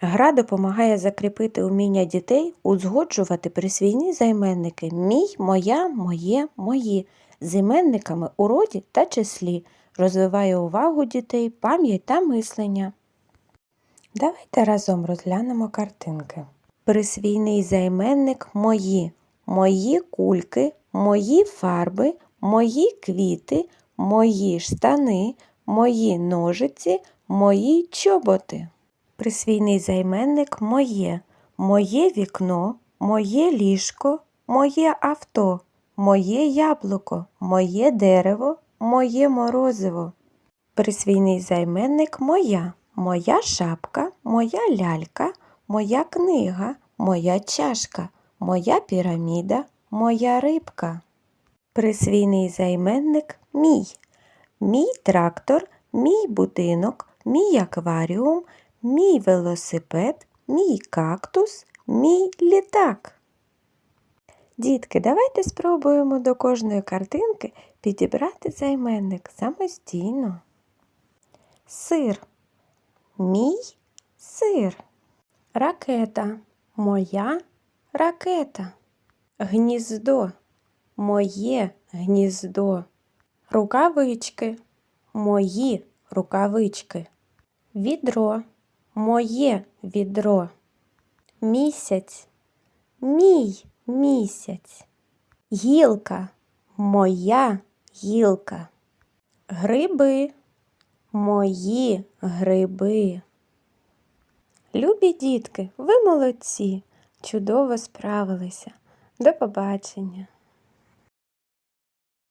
Гра допомагає закріпити уміння дітей узгоджувати присвійні займенники мій, моя, моє, мої з іменниками у роді та числі, розвиває увагу дітей, пам'ять та мислення. Давайте разом розглянемо картинки. Присвійний займенник мої, мої кульки, мої фарби, мої квіти, мої штани, мої ножиці, мої чоботи. Присвійний займенник моє, моє вікно, моє ліжко, моє авто, моє яблуко, моє дерево, моє морозиво. Присвійний займенник моя, моя шапка, моя лялька, моя книга, моя чашка, моя піраміда, моя рибка. Присвійний займенник мій, мій трактор, мій будинок, мій акваріум, мій велосипед, мій кактус, мій літак. Дітки, давайте спробуємо до кожної картинки підібрати займенник самостійно. Сир. Мій сир. Ракета. Моя ракета. Гніздо. Моє гніздо. Рукавички. Мої рукавички. Відро. Моє відро. Місяць. Мій місяць. Гілка. Моя гілка. Гриби. Мої гриби. Любі дітки, ви молодці, чудово справилися. До побачення.